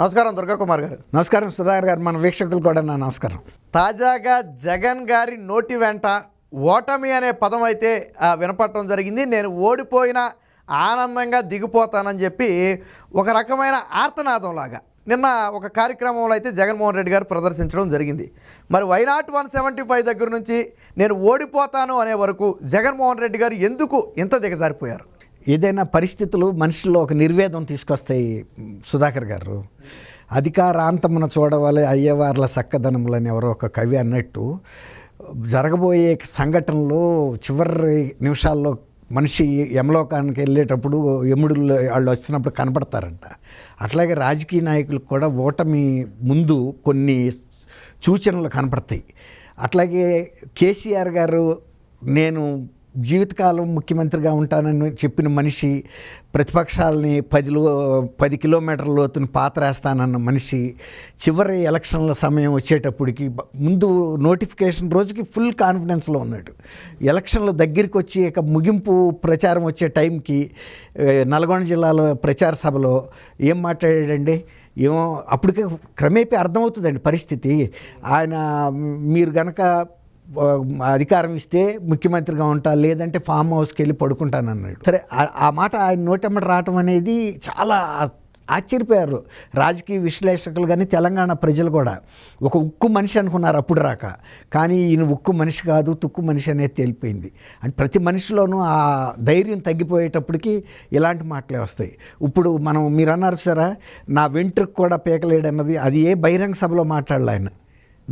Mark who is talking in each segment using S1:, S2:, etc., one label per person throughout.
S1: నమస్కారం దుర్గా కుమార్ గారు.
S2: నమస్కారం సుధాకర్ గారు మన వీక్షకులు కూడా నా నమస్కారం.
S1: తాజాగా జగన్ గారి నోటి వెంట ఓటమి అనే పదం అయితే వినపడటం జరిగింది. నేను ఓడిపోయినా ఆనందంగా దిగిపోతానని చెప్పి ఒక రకమైన ఆర్తనాదం లాగా నిన్న ఒక కార్యక్రమంలో అయితే జగన్మోహన్ రెడ్డి గారు ప్రదర్శించడం జరిగింది. మరి వైనాట్ వన్ సెవెంటీ ఫైవ్ దగ్గర నుంచి నేను ఓడిపోతాను అనే వరకు జగన్మోహన్ రెడ్డి గారు ఎందుకు ఇంత దిగజారిపోయారు?
S2: ఏదైనా పరిస్థితులు మనుషుల్లో ఒక నిర్వేదం తీసుకొస్తాయి సుధాకర్ గారు. అధికారాంతమున చూడవాలి అయ్యవార్ల చక్కదనములని ఎవరో ఒక కవి అన్నట్టు జరగబోయే సంఘటనలు చివరి నిమిషాల్లో మనిషి యమలోకానికి వెళ్ళేటప్పుడు యముడు వాళ్ళు వచ్చినప్పుడు కనపడతారంట. అట్లాగే రాజకీయ నాయకులకు కూడా ఓటమి ముందు కొన్ని సూచనలు కనపడతాయి. అట్లాగే కేసీఆర్ గారు నేను జీవితకాలం ముఖ్యమంత్రిగా ఉంటానని చెప్పిన మనిషి ప్రతిపక్షాలని పదిలో పది కిలోమీటర్ల లోతుని పాతరేస్తానన్న మనిషి చివరి ఎలక్షన్ల సమయం వచ్చేటప్పటికి ముందు నోటిఫికేషన్ రోజుకి ఫుల్ కాన్ఫిడెన్స్లో ఉన్నాడు. ఎలక్షన్లు దగ్గరికి వచ్చి ఇక ముగింపు ప్రచారం వచ్చే టైంకి నల్గొండ జిల్లాలో ప్రచార సభలో ఏం మాట్లాడాడండి? ఏమో అప్పటికే క్రమేపీ అర్థమవుతుందండి పరిస్థితి. ఆయన మీరు గనక అధికారం ఇస్తే ముఖ్యమంత్రిగా ఉంటా లేదంటే ఫామ్ హౌస్కి వెళ్ళి పడుకుంటానన్నాడు సరే ఆ- మాట ఆయన నోటెమ్మట రావటం అనేది చాలా ఆశ్చర్యపోయారు రాజకీయ విశ్లేషకులు కానీ తెలంగాణ ప్రజలు కూడా. ఒక ఉక్కు మనిషి అనుకున్నారు అప్పుడు రాక. కానీ ఈయన ఉక్కు మనిషి కాదు తుక్కు మనిషి అనేది తేలిపోయింది. అంటే ప్రతి మనిషిలోనూ ఆ ధైర్యం తగ్గిపోయేటప్పటికి ఇలాంటి మాటలే వస్తాయి. ఇప్పుడు మనం మీరు అన్నారు సరే నా వెంట్రుకు కూడా పీకలేడన్నది అది ఏ బహిరంగ సభలో మాట్లాడలే ఆయన.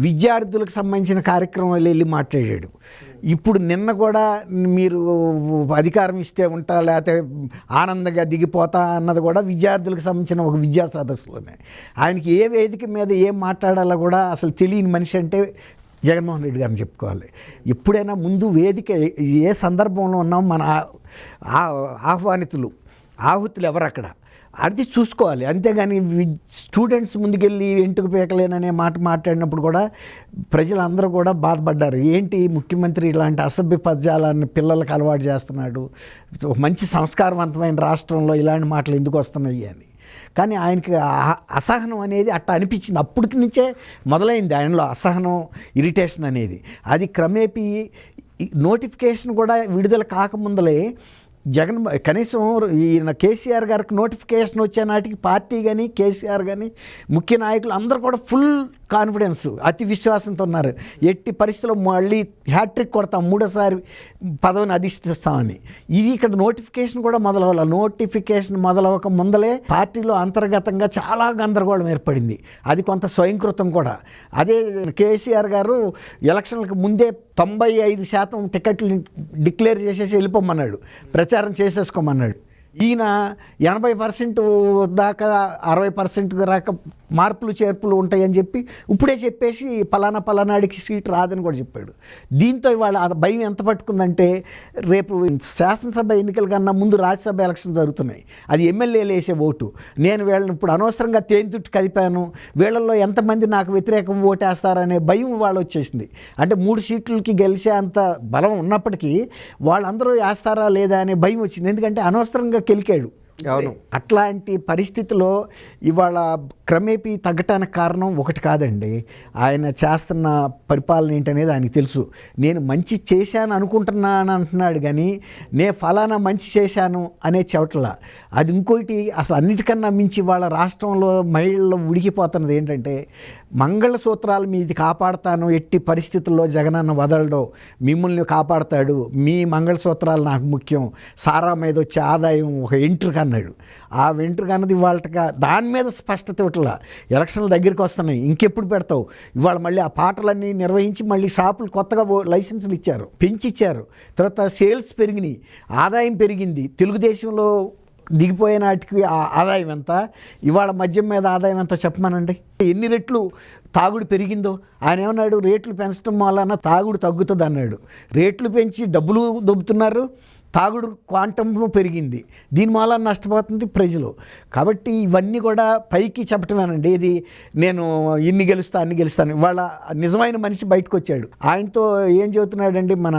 S2: విద్యార్థులకు సంబంధించిన కార్యక్రమాలు వెళ్ళి మాట్లాడాడు. ఇప్పుడు నిన్న కూడా మీరు అధికారం ఇస్తే ఉంటా లేకపోతే ఆనందంగా దిగిపోతా అన్నది కూడా విద్యార్థులకు సంబంధించిన ఒక విద్యా సదస్సులోనే. ఆయనకి ఏ వేదిక మీద ఏం మాట్లాడాలో కూడా అసలు తెలియని మనిషి అంటే జగన్మోహన్ రెడ్డి గారిని చెప్పుకోవాలి. ఎప్పుడైనా ముందు వేదిక ఏ సందర్భంలో ఉన్నాం మన ఆహ్వానితులు ఆహుతులు ఎవరు అక్కడ అది చూసుకోవాలి. అంతేగాని స్టూడెంట్స్ ముందుకెళ్ళి ఎంటుకు పీకలేననే మాట మాట్లాడినప్పుడు కూడా ప్రజలందరూ కూడా బాధపడ్డారు. ఏంటి ముఖ్యమంత్రి ఇలాంటి అసభ్య పద్యాలను పిల్లలకు అలవాటు చేస్తున్నాడు? మంచి సంస్కారవంతమైన రాష్ట్రంలో ఇలాంటి మాటలు ఎందుకు వస్తున్నాయి అని. కానీ ఆయనకి అసహనం అనేది అట్ట అనిపించింది. అప్పటికి నుంచే మొదలైంది ఆయనలో అసహనం ఇరిటేషన్ అనేది. అది క్రమేపీ నోటిఫికేషన్ కూడా విడుదల కాకముందలే జగన్ కనీసం ఈయన కేసీఆర్ గారికి నోటిఫికేషన్ వచ్చే నాటికి పార్టీ కానీ కేసీఆర్ కానీ ముఖ్య నాయకులు అందరూ కూడా ఫుల్ కాన్ఫిడెన్స్ అతి విశ్వాసంతో ఉన్నారు. ఎట్టి పరిస్థితుల్లో మళ్ళీ హ్యాట్రిక్ కొడతాం మూడోసారి పదవిని అధిష్టిస్తామని. ఇది ఇక్కడ నోటిఫికేషన్ కూడా మొదలవ్వాలి. నోటిఫికేషన్ మొదలవక ముందలే పార్టీలో అంతర్గతంగా చాలా గందరగోళం ఏర్పడింది. అది కొంత స్వయంకృతం కూడా. అదే కేసీఆర్ గారు ఎలక్షన్లకు ముందే తొంభై ఐదు శాతం టికెట్లు డిక్లేర్ చేసేసి వెళ్ళిపోమన్నాడు. ప్రచారం చేసేసుకోమన్నాడు. ఈయన ఎనభై పర్సెంట్ దాకా అరవై పర్సెంట్ రాక మార్పులు చేర్పులు ఉంటాయని చెప్పి ఇప్పుడే చెప్పేసి పలానా పలానాడికి సీట్ రాదని కూడా చెప్పాడు. దీంతో ఇవాళ ఆ భయం ఎంత పట్టుకుందంటే రేపు శాసనసభ ఎన్నికల కన్నా ముందు రాజ్యసభ ఎలక్షన్ జరుగుతున్నాయి. అది ఎమ్మెల్యేలు వేసే ఓటు. నేను వీళ్ళని ఇప్పుడు అనవసరంగా తేంతుట్టు కలిపాను. వీళ్ళల్లో ఎంతమంది నాకు వ్యతిరేకం ఓటేస్తారనే భయం వాళ్ళు వచ్చేసింది. అంటే మూడు సీట్లకి గెలిచే అంత బలం ఉన్నప్పటికీ వాళ్ళందరూ వేస్తారా లేదా అనే భయం వచ్చింది. ఎందుకంటే అనవసరంగా కెలికాడు.
S1: అవును.
S2: అట్లాంటి పరిస్థితిలో ఇవాళ క్రమేపీ తగ్గటానికి కారణం ఒకటి కాదండి. ఆయన చేస్తున్న పరిపాలన ఏంటనేది ఆయనకు తెలుసు. నేను మంచి చేశాను అనుకుంటున్నాను అంటున్నాడు కానీ నే ఫలానా మంచి చేశాను అనే చెవట్ల. అది ఇంకోటి అసలు అన్నిటికన్నా మించి వాళ్ళ రాష్ట్రంలో మహిళలు ఉడికిపోతున్నది ఏంటంటే మంగళసూత్రాలు మీది కాపాడతాను ఎట్టి పరిస్థితుల్లో జగనన్న వదలడు మిమ్మల్ని కాపాడతాడు మీ మంగళసూత్రాలు నాకు ముఖ్యం సారా మీద వచ్చే ఆదాయం ఒక ఎంట్రుక అన్నాడు. ఆ వెంట్రుక అన్నది ఇవాళగా దాని మీద స్పష్టత ఇట్లా ఎలక్షన్ల దగ్గరికి వస్తున్నాయి. ఇంకెప్పుడు పెడతావు? ఇవాళ మళ్ళీ ఆ పాటలన్నీ నిర్వహించి మళ్ళీ షాపులు కొత్తగా ఓ- లైసెన్సులు ఇచ్చారు. పెంచి ఇచ్చారు తర్వాత సేల్స్ పెరిగినాయి. ఆదాయం పెరిగింది. తెలుగుదేశంలో దిగిపోయే నాటికి ఆ ఆదాయం ఎంత? ఇవాళ మద్యం మీద ఆదాయం ఎంత చెప్పమనండి? ఎన్ని రెట్లు తాగుడు పెరిగిందో? ఆయన ఏమన్నాడు? రేట్లు పెంచడం వలన తాగుడు తగ్గుతుంది అన్నాడు. రేట్లు పెంచి డబ్బులు దొబ్బుతున్నారు. తాగుడు క్వాంటమ్ పెరిగింది. దీని నష్టపోతుంది ప్రజలు. కాబట్టి ఇవన్నీ కూడా పైకి చెప్పటమేనండి. ఇది నేను ఇన్ని గెలుస్తా అన్ని గెలుస్తాను ఇవాళ నిజమైన మనిషి బయటకు వచ్చాడు ఆయనతో ఏం చెబుతున్నాడండి మన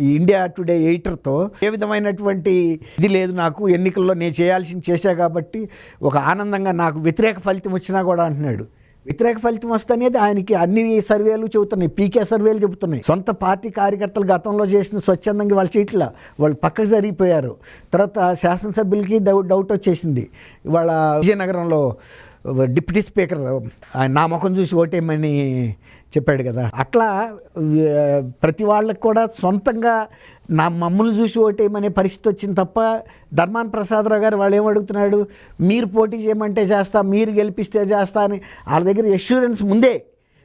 S2: ఇండియా టుడే ఎయిటర్తో ఏ విధమైనటువంటి ఇది లేదు నాకు ఎన్నికల్లో నేను చేయాల్సింది చేశా కాబట్టి ఒక ఆనందంగా నాకు వ్యతిరేక ఫలితం వచ్చినా కూడా అంటున్నాడు. వ్యతిరేక ఫలితం వస్తనేది ఆయనకి అన్ని సర్వేలు చెబుతున్నాయి పీకే సర్వేలు చెబుతున్నాయి. సొంత పార్టీ కార్యకర్తలు గతంలో చేసిన స్వచ్ఛందంగా వాళ్ళు చేయట్లా వాళ్ళు పక్కకు జరిగిపోయారు. తర్వాత శాసనసభ్యులకి డౌట్ డౌట్ వచ్చేసింది. వాళ్ళ విజయనగరంలో డిప్యూటీ స్పీకర్ నా ముఖం చూసి ఓటేయమని చెప్పాడు కదా. అట్లా ప్రతి వాళ్ళకి కూడా సొంతంగా నా మమ్మల్ని చూసి ఓటేయమనే పరిస్థితి వచ్చింది తప్ప ధర్మాన్ ప్రసాదరావు గారు వాళ్ళు ఏమడుగుతున్నాడు మీరు పోటీ చేయమంటే చేస్తా మీరు గెలిపిస్తే చేస్తా అని వాళ్ళ దగ్గర ఎష్యూరెన్స్ ముందే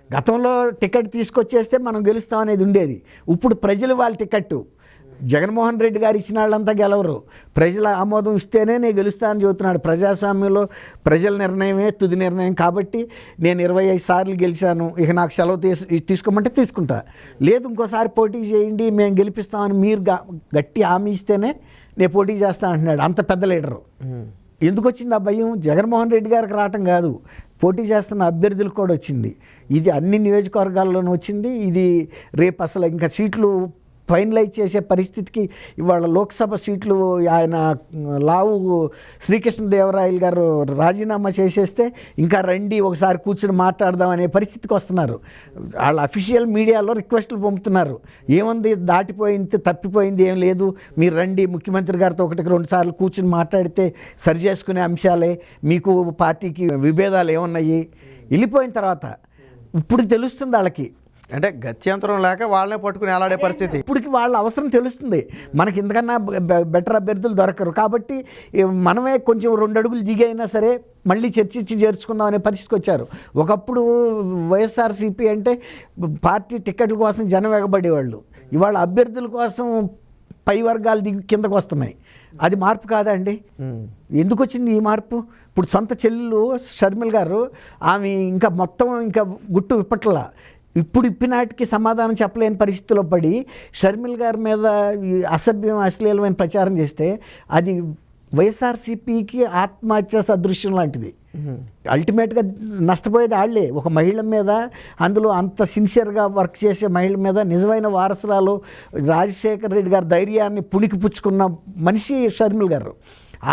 S2: గతంలో టికెట్ తీసుకొచ్చేస్తే మనం గెలుస్తాం అనేది ఉండేది. ఇప్పుడు ప్రజలు వాళ్ళ టికెట్టు. జగన్మోహన్ రెడ్డి గారు ఇచ్చిన వాళ్ళంతా గెలవరు. ప్రజల ఆమోదం ఇస్తేనే నేను గెలుస్తానని చెబుతున్నాడు. ప్రజాస్వామ్యంలో ప్రజల నిర్ణయమే తుది నిర్ణయం కాబట్టి నేను ఇరవై ఐదు సార్లు గెలిచాను. ఇక నాకు సెలవు తీసు తీసుకోమంటే తీసుకుంటా. లేదు ఇంకోసారి పోటీ చేయండి మేము గెలిపిస్తామని మీరు గట్టి హామీ ఇస్తేనే నేను పోటీ చేస్తాను అంటున్నాడు. అంత పెద్ద లీడరు. ఎందుకు వచ్చింది ఆ భయం? జగన్మోహన్ రెడ్డి గారికి రావటం కాదు. పోటీ చేస్తున్న అభ్యర్థులకు కూడా వచ్చింది. ఇది అన్ని నియోజకవర్గాల్లోనూ వచ్చింది. ఇది రేపు అసలు ఇంకా సీట్లు ఫైనలైజ్ చేసే పరిస్థితికి ఇవాళ లోక్సభ సీట్లు ఆయన లావు శ్రీకృష్ణదేవరాయలు గారు రాజీనామా చేసేస్తే ఇంకా రండి ఒకసారి కూర్చుని మాట్లాడదాం అనే పరిస్థితికి వస్తున్నారు. వాళ్ళ అఫీషియల్ మీడియాలో రిక్వెస్ట్లు పంపుతున్నారు. ఏముంది? దాటిపోయింది తప్పిపోయింది ఏం లేదు. మీరు రండి ముఖ్యమంత్రి గారితో ఒకటికి రెండు సార్లు కూర్చుని మాట్లాడితే సరి చేసుకునే అంశాలే. మీకు పార్టీకి విభేదాలు ఏమున్నాయి? వెళ్ళిపోయిన తర్వాత. ఇప్పుడు తెలుస్తుంది వాళ్ళకి.
S1: అంటే గత్యంతరం లేక వాళ్ళనే పట్టుకుని అలాడే పరిస్థితి.
S2: ఇప్పటికి వాళ్ళ అవసరం తెలుస్తుంది. మనకి ఇంతకన్నా బెటర్ అభ్యర్థులు దొరకరు. కాబట్టి మనమే కొంచెం రెండు అడుగులు దిగి అయినా సరే మళ్ళీ చర్చించి చేర్చుకుందాం అనే పరిస్థితికి వచ్చారు. ఒకప్పుడు వైఎస్ఆర్సీపీ అంటే పార్టీ టికెట్ల కోసం జనం ఎగబడేవాళ్ళు. ఇవాళ అభ్యర్థుల కోసం పై వర్గాలు దిగి కిందకు వస్తున్నాయి. అది మార్పు కాదా అండి? ఎందుకు వచ్చింది ఈ మార్పు? ఇప్పుడు సొంత చెల్లెలు షర్మిల్ గారు ఆమె ఇంకా మొత్తం ఇంకా గుట్టు విప్పట్లా. ఇప్పుడు ఇప్పినాటికి సమాధానం చెప్పలేని పరిస్థితిలో పడి షర్మిల్ గారి మీద అసభ్యం అశ్లీలమైన ప్రచారం చేస్తే అది వైఎస్ఆర్సీపీకి ఆత్మహత్య సదృశ్యం లాంటిది. అల్టిమేట్గా నష్టపోయేది వాళ్ళే ఒక మహిళ మీద అందులో అంత సిన్సియర్గా వర్క్ చేసే మహిళ మీద నిజమైన వారసురాలు రాజశేఖర రెడ్డి గారి ధైర్యాన్ని పుణికి పుచ్చుకున్న మనిషి షర్మిల్ గారు.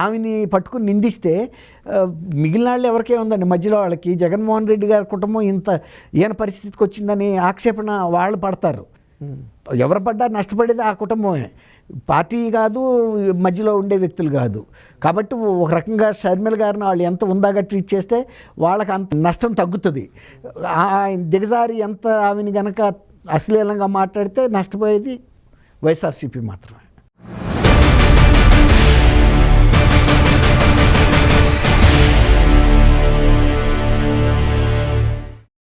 S2: ఆమెని పట్టుకుని నిందిస్తే మిగిలిన వాళ్ళు ఎవరికే ఉందండి? మధ్యలో వాళ్ళకి జగన్మోహన్ రెడ్డి గారి కుటుంబం ఇంత ఈయన పరిస్థితికి వచ్చిందని ఆక్షేపణ వాళ్ళు పడతారు. ఎవరు పడ్డా నష్టపడేది ఆ కుటుంబమే. పార్టీ కాదు మధ్యలో ఉండే వ్యక్తులు కాదు. కాబట్టి ఒక రకంగా షర్మిల గారిని వాళ్ళు ఎంత ఉందాగా ట్రీట్ చేస్తే వాళ్ళకి అంత నష్టం తగ్గుతుంది. ఆయన దిగజారి ఎంత ఆమెని గనక అశ్లీలంగా మాట్లాడితే నష్టపోయేది వైఎస్ఆర్సీపీ మాత్రమే.